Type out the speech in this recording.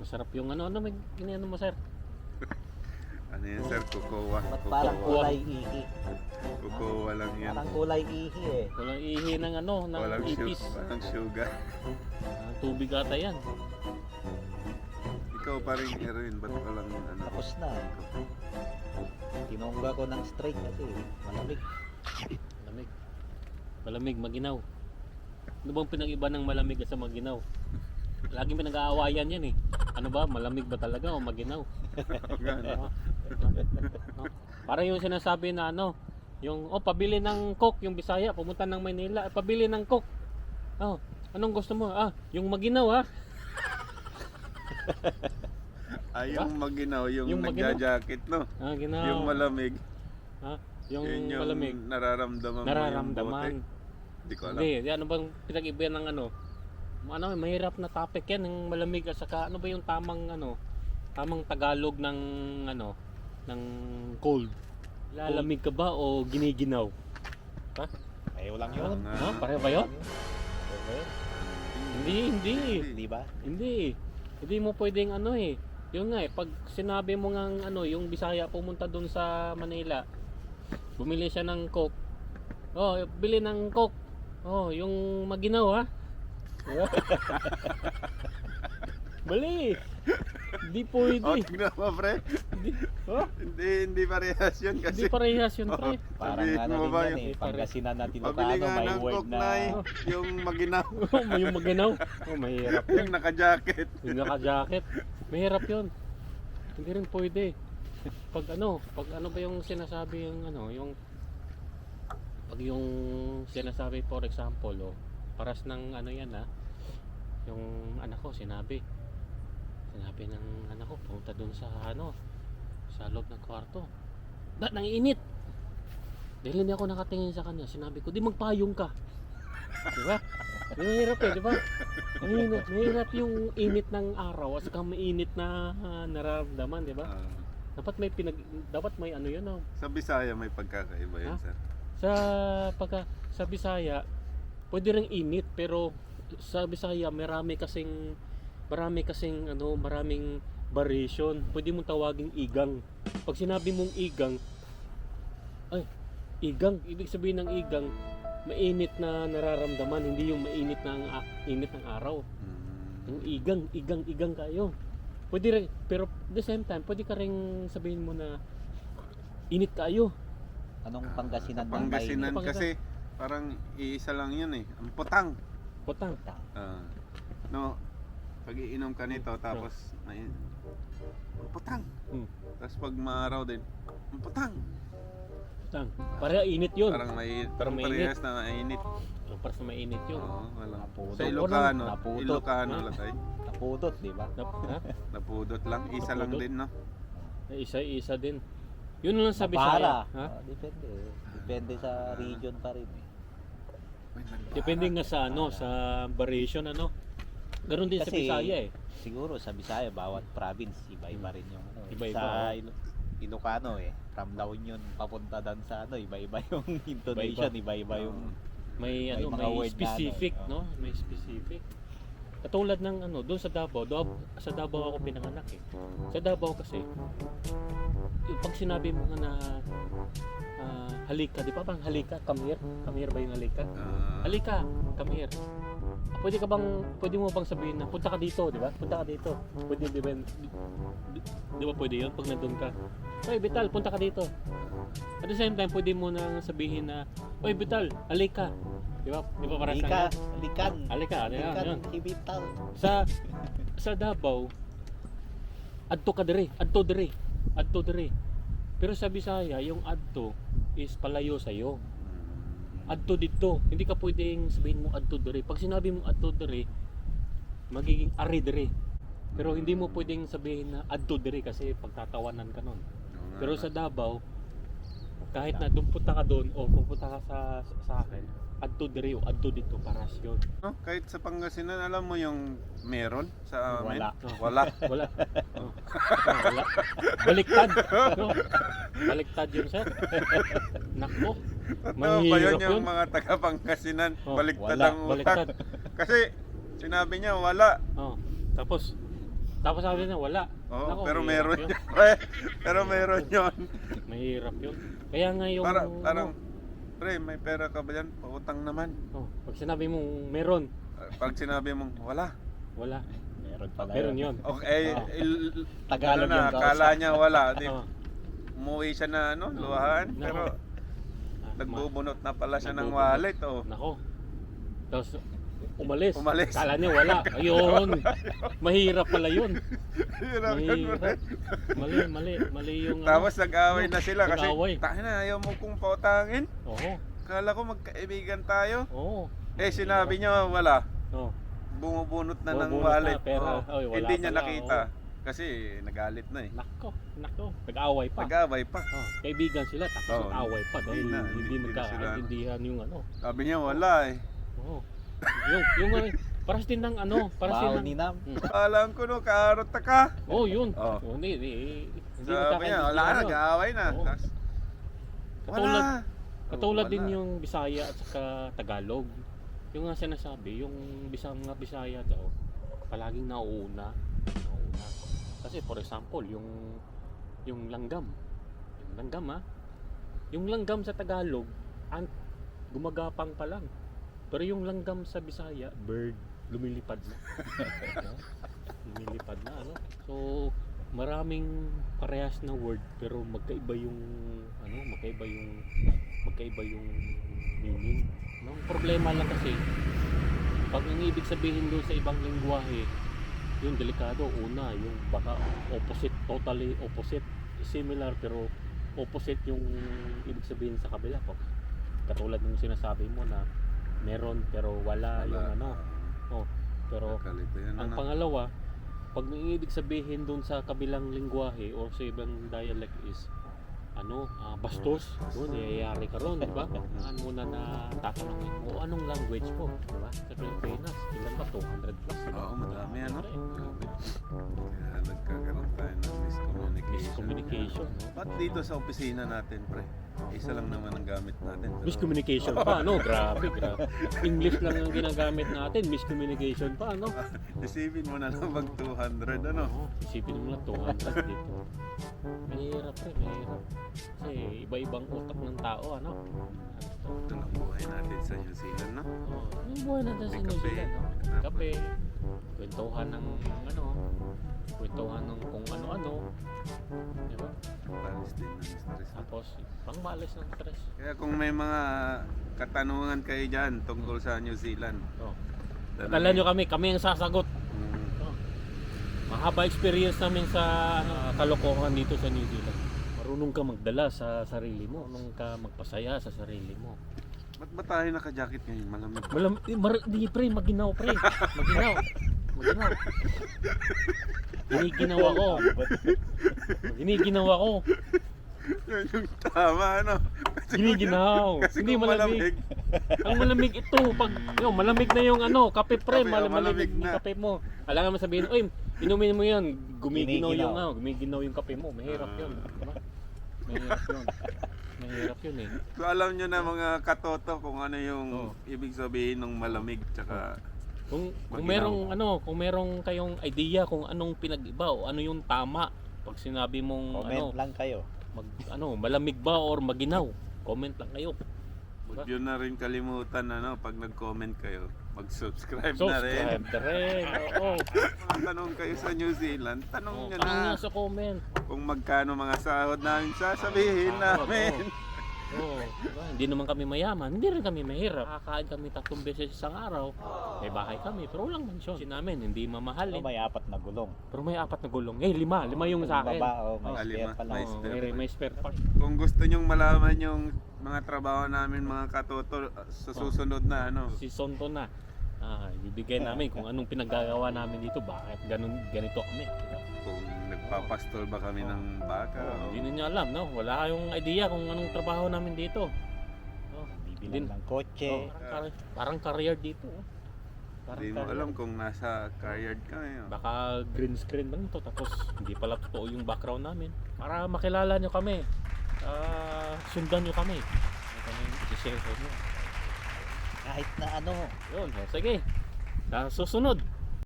Masarap yung ano, ano may ginano mo sir? Ano yan sir? Kukuha. Ba't parang Kukuha. kulay ihi? Kukuha lang yan. Parang kulay ihi eh. Walang ihi ng ano, ng Walang, ipis. walang sugar. Ah, tubig ata yan. Ikaw pa rin Erwin, ba't walang ano? Tapos na. Tinongga ko ng straight kasi malamig. Malamig. Malamig, maginaw. Ano bang pinag-iba ng malamig at sa maginaw? Laging pinag-aawayan yan eh. Ano ba, malamig ba talaga o maginaw? Ah, ah. Para yung sinasabi na ano, yung oh pabili ng coke yung Bisaya pumunta ng Maynila, eh, pabili ng coke. Oh, anong gusto mo? Ah, yung maginaw ha. Ay, yung maginaw, yung, Yung nagja-jacket, no? Ah, ginaw. Yung malamig. ha? Yung, yun yung malamig. nararamdaman mo Nararamdaman. yung bote. Hindi ko alam. Hindi, di, ano bang pinag-iba ng ano? Ano, mahirap na topic yan ng malamig at saka ano ba yung tamang ano, tamang Tagalog ng ano, ng cold. Lalamig ka ba o giniginaw? Ayaw lang yun. Nga. Ha? Pareho ba yun? Hindi, hindi. Di ba? Hindi. Hindi mo pwedeng ano eh. Yun nga eh, pag sinabi mo nga ano, yung Bisaya pumunta doon sa Manila, bumili siya ng Coke. Oh, bili ng Coke. Oh, yung maginaw ha. Mali. Hindi Oh, pwede. tignan mo, pre. Hindi, oh, Hindi, hindi parehas yun kasi. hindi parehas yun, pre. Parang Sabihin ano mo din ba yan eh. Pangasinan natin Ilocano, nga may word na... na yung maginaw, Oh, yung maginaw. Oh, mahirap yun. yung naka-jacket. Yung naka-jacket. Mahirap yun. Hindi rin pwede. Pag ano, pag ano ba yung sinasabi yung ano, yung pag yung sinasabi for example, oh, paras ng ano yan ha, yung anak ko sinabi, sinabi ng anak ko, pumunta dun sa ano, sa loob ng kwarto. Ba't nang init? Dahil hindi ako nakatingin sa kanya, sinabi ko, di magpayong ka. Di ba? Mahirap eh, di ba? Mahirap, mahirap yung init ng araw at saka mainit na ah, nararamdaman, di ba? Ah, Dapat may pinag dapat may ano yun oh. sa Bisaya may pagkakaiba yun, Ha? sir. Sa pagka sa Bisaya, pwede ring init pero sa Bisaya marami kasing marami kasing ano, maraming variation. Pwede mong tawaging igang. Pag sinabi mong igang, ay, igang, ibig sabihin ng igang, mainit na nararamdaman, hindi yung mainit ng ah, init ng araw. Mm. Yung igang, igang, igang kayo. Pwede rin, pero at the same time, pwede ka rin sabihin mo na init kayo. Anong Pangasinan ng Pangasinan Pangasinan. kasi parang iisa lang yun eh. Ang putang. Putang. Ah. no, pag iinom ka nito tapos may ang putang. Hmm. Tapos pag maaraw din, ang putang. Putang. Pareha init yun. Parang may Parang mainit. parehas na mainit. Oh, para sa mainit yun. Oo, wala. Napudot. Sa Ilocano, Napudot. Ilocano lang tayo. Napudot, di ba? Nap, ha? Napudot lang, isa lang Napudot. din, no? Isa-isa din. Yun lang sa Mapara. Bisaya. Ha? Ah, depende. Depende sa region pa rin eh. Depende nga sa ano, sa variation ano. Ganon din sa Kasi- Bisaya eh. Siguro sa Bisaya, bawat province, iba-iba rin yung ano. eh. Iba-iba, Sa oh. Ilo- Ilocano eh, from La Union papunta dan sa ano, iba-iba yung intonation, iba-iba yung May, May ano, mga may word na specific, ano, no? May specific. Katulad ng ano, doon sa Davao, Dav- sa Davao ako pinanganak eh. Sa Davao kasi, yung pag sinabi mo nga na ah, halika, di ba bang halika, come here? Come here ba yung halika? Ah, Halika, come here. Pwede ka bang, pwede mo bang sabihin na punta ka dito, di ba? Punta ka dito. Pwede, di ba? Di- di ba pwede yun pag nandun ka? Oy, Vital, punta ka dito. At the same time, pwede mo nang sabihin na, Oy, Vital, halika. Di ba? Di ba para Lika, sa likan, Halika, ano yan, likan, yun. hibital. Sa, sa Davao, adto ka dire, adto dire, adto dire. Pero sa Bisaya, yung adto is palayo sa'yo. adto dito. Hindi ka pwedeng sabihin mo adto dire. Pag sinabi mo adto dire, magiging ari dire. Pero hindi mo pwedeng sabihin na adto dire kasi pagtatawanan ka nun. Pero sa Davao, kahit na doon punta ka doon o pupunta ka sa, sa akin, adto dire o adto dito paras yun. No, kahit sa Pangasinan, alam mo yung meron sa amin? Wala. Wala. Wala. Oh. Wala. Baliktad. No? Baliktad yun sir. Nako. Totoo ba yun yung yun. mga taga Pangasinan? Oh, baliktad wala, ang utak. Baliktad. Kasi sinabi niya wala. Oh. Tapos, Tapos sabi niya, wala. Oo, Nako, pero meron yun. pero meron yun. Mahirap yun. Kaya nga yung... Para, parang, pre, may pera ka ba dyan? Pautang naman. oh, pag sinabi mong meron, Pag sinabi mong wala. wala. Meron pala Meron yun. yun. Okay, Oo. il- Tagalog ano na, yung kausap. kala niya wala. Di, Oh, umuwi siya na ano, luhaan. Nako. Pero ah, ma- nagbubunot na pala siya ng Nagbubunot. wallet. Oh. Nako. Tapos umalis. Umalis. Kala niya wala. Ayun. Mahirap pala yun. Hirap yun. Mahirap. Mali, mali, mali yung Tapos ano. nag-away na sila kasi tayo na ayaw mo kong pautangin. Oo. Kala ko magkaibigan tayo. Oo. Eh sinabi niya wala. Oo. Bumubunot na ng Bumubunot na, wallet. pera. Oo. Oy, wala Hindi niya nakita. Kasi nagalit na eh. Nako, nako. Nag-away pa. Nag-away pa. Oh, kaibigan sila tapos Oo. nag-away pa dahil Hindi na, hindi, hindi na magkakaintindihan yung ano. Sabi niya wala eh. Oo. Yung yung ano, paras din ng ano, paras din ng ni Nam. Hmm. Alam ko no, kaarot na ka. Oh, yun. Oo. Oh, hindi, hindi, hindi Sabi niya, wala na, yun. nag-away na. Oo. Tapos, Katulad, wala. katulad din wala. yung Bisaya at saka Tagalog. Yung nga sinasabi, yung bisang nga Bisaya daw, palaging nauuna. Nauuna. Kasi for example, yung yung langgam. Yung langgam ha. Yung langgam sa Tagalog, an gumagapang pa lang. Pero yung langgam sa Bisaya, bird, lumilipad na. No? lumilipad na ano. So, maraming parehas na word pero magkaiba yung ano, magkaiba yung magkaiba yung meaning. No? Problema lang kasi pag ang ibig sabihin doon sa ibang lingwahe, yung delikado una, yung baka opposite, totally opposite, similar pero opposite yung ibig sabihin sa kabila po. Katulad ng sinasabi mo na meron pero wala, yung Wala. ano. Oh, pero yan. ang ano. pangalawa, pag ibig sabihin doon sa kabilang lingwahe o sa ibang dialect is ano, ah, bastos, doon iyayari ka ron, di ba? Ano muna na tatanungin mo, anong language mo, di ba? Sa Pilipinas, ilan ba? 200 plus? Oo, madami ano. Kaya nagkakaroon tayo ng miscommunication. Miscommunication, no? Ba't dito sa opisina natin, pre? Isa lang naman ang gamit natin. pero- Miscommunication pa, no? Grabe, grabe. English lang ang ginagamit natin, miscommunication pa, no? Isipin mo na lang mag 200, ano? Oo, isipin mo lang 200 dito. Mahirap rin, mahirap. Kasi iba-ibang utak ng tao, ano? Ito lang buhay natin sa New Zealand, no? Oh, yung buhay natin sa New. Zealand, no? Kape, kwentuhan ng ano, kwentuhan ng kung ano-ano. Paris din ng stress. Tapos, pangbalis ng stress. Kaya kung may mga katanungan kayo dyan tungkol sa New Zealand, Oh. Kala nyo kami, kami ang sasagot. Mm, Oh. Mahaba experience namin sa ano, kalokohan dito sa New Zealand. Marunong ka magdala sa sarili mo. Marunong ka magpasaya sa sarili mo. Ba't ba tayo naka-jacket ngayon? Malamig. Malam, eh, mar, di pre, maginaw pre. Maginaw. Maginaw. Giniginaw ako. Giniginaw ako. Yun yung tama, ano? Kasi Giniginaw. Kasi Hindi kung malamig. Ang malamig ito pag yun, malamig na yung ano, kape pre, Kape, oh, malamig, malamig yung na. kape mo. Alangan mo sabihin, "Oy, inumin mo 'yan." Gumiginaw yung Giniginaw. ano, gumiginaw yung kape mo. Mahirap 'yun. Diba? Mahirap 'yun. Mahirap 'yun eh. So alam nyo na mga katoto kung ano yung Oo. ibig sabihin ng malamig tsaka Kung kung merong ano, kung merong kayong idea kung anong pinag-iba o ano yung tama pag sinabi mong ano, Comment lang kayo. mag, ano, malamig ba or maginaw? Comment lang kayo. Huwag yun na rin kalimutan ano, pag nag-comment kayo, mag-subscribe na rin. Subscribe na rin. Oo. Mga tanong kayo sa New Zealand, tanong Oh, nyo tanong na nyo sa comment. kung magkano mga sahod namin, sasabihin Sahod, namin. Oo, diba? Hindi naman kami mayaman, hindi rin kami mahirap. Nakakain kami tatlong beses isang araw. May bahay kami, pero walang mansyon. Kasi namin, hindi mamahalin. Oh, may apat na gulong. Pero may apat na gulong. Eh, lima. Lima yung sa akin. Baba, oh, may Ah, spare lima. pala. May Oo, spare may, part. may spare part. Kung gusto nyong malaman yung mga trabaho namin mga katoto sa susunod na ano, Si Sonto na. Ah, ibibigay namin kung anong pinaggagawa namin dito. Bakit ganun, ganito kami. kung nagpapastol ba kami ng baka o Hindi ninyo alam, no? Wala kayong idea kung anong trabaho namin dito. Oh, Bibilan Din- ng kotse. oh, parang, parang career dito. oh. Parang hindi mo career. alam kung nasa car yard ka ngayon. Baka green screen lang to tapos hindi pala totoo yung background namin. Para makilala nyo kami. Ah, sundan nyo kami. Ano kami i-share sa inyo. Kahit na ano. Yun, oh, sige. Sa susunod,